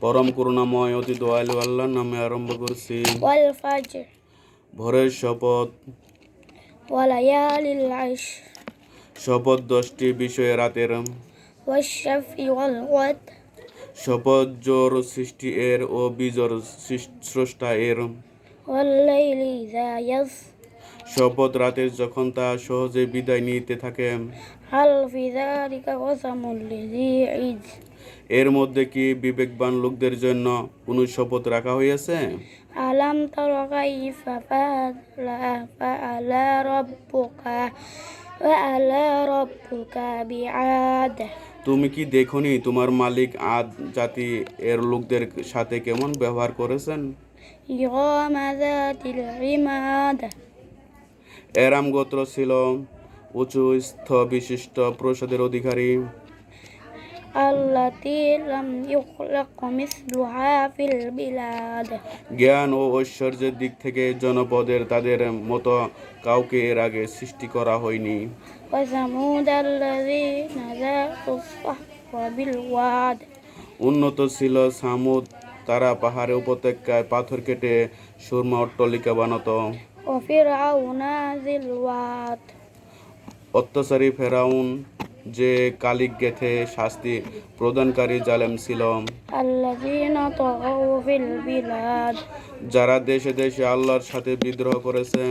পরম করুণাময় অতি দয়ালু আল্লাহর নামে আরম্ভ করছি والفجر ভোরের শপথ وليال العشر শপথ দশটি বিষয়ে রাতের والشفع والوتر শপথ জোর সৃষ্টি এর ও বিজোর সৃষ- স্রষ্টা এর والليل إذا يسر শপথ রাতে যখন তা সহজে বিদায় নিতে থাকে। এর মধ্যে কি বিবেকবান লোকদের জন্য কোনো শপথ রাখা হয়েছে আলাম তুমি কি দেখনি তোমার মালিক আদ জাতি এর লোকদের সাথে কেমন ব্যবহার করেছেন? এরাম গোত্র ছিল উঁচু স্থ বিশিষ্ট প্রসাদের অধিকারী। জ্ঞান ও ঐশ্বর্যের দিক থেকে জনপদের তাদের মতো কাউকে এর আগে সৃষ্টি করা হয়নি। উন্নত ছিল সামুদ তারা পাহাড়ে উপত্যকায় পাথর কেটে সুরমা অট্টলিকা বানাতো। অত্যাচারী ফেরাউন যে কালিক গেথে শাস্তি প্রদানকারী জালেম ছিল যারা দেশে দেশে আল্লাহর সাথে বিদ্রোহ করেছে।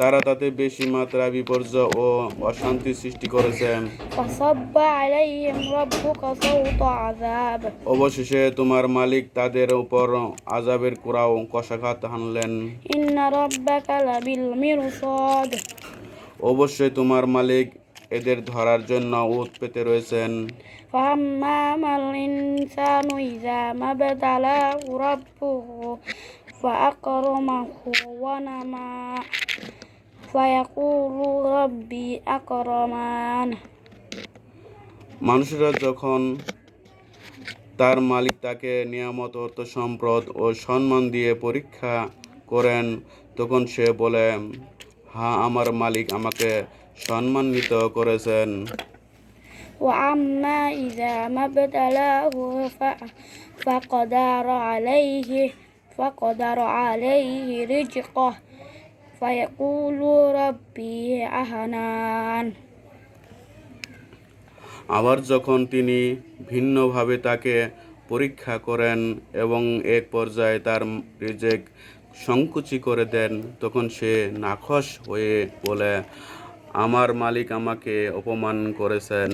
তারা তাতে বেশি মাত্রা বিপর্যয় ও অশান্তি সৃষ্টি করেছে فصب عليهم ربك صوت عذاب অবশেষে তোমার মালিক তাদের উপর আজাবের কুড়াও কষাঘাত হানলেন إن ربك لبالمرصاد অবশ্যই তোমার মালিক এদের ধরার জন্য উৎ পেতে রয়েছেন فأما ما الإنسان إذا ما ابتلاه ربه فأكرمه ونما فيقول ربي أكرمان মানুষেরা যখন তার মালিক তাকে নিয়ামত অর্থ সম্পদ ও সম্মান দিয়ে পরীক্ষা করেন তখন সে বলে হ্যাঁ আমার মালিক আমাকে সম্মানিত করেছেন وأما إذا ما ابتلاه ف- فقدر عليه فقدر عليه رزقه فيقول ربي أهنان আবার যখন তিনি ভিন্নভাবে তাকে পরীক্ষা করেন এবং এক পর্যায়ে তার রিজেক সংকুচি করে দেন তখন সে নাখোশ হয়ে বলে আমার মালিক আমাকে অপমান করেছেন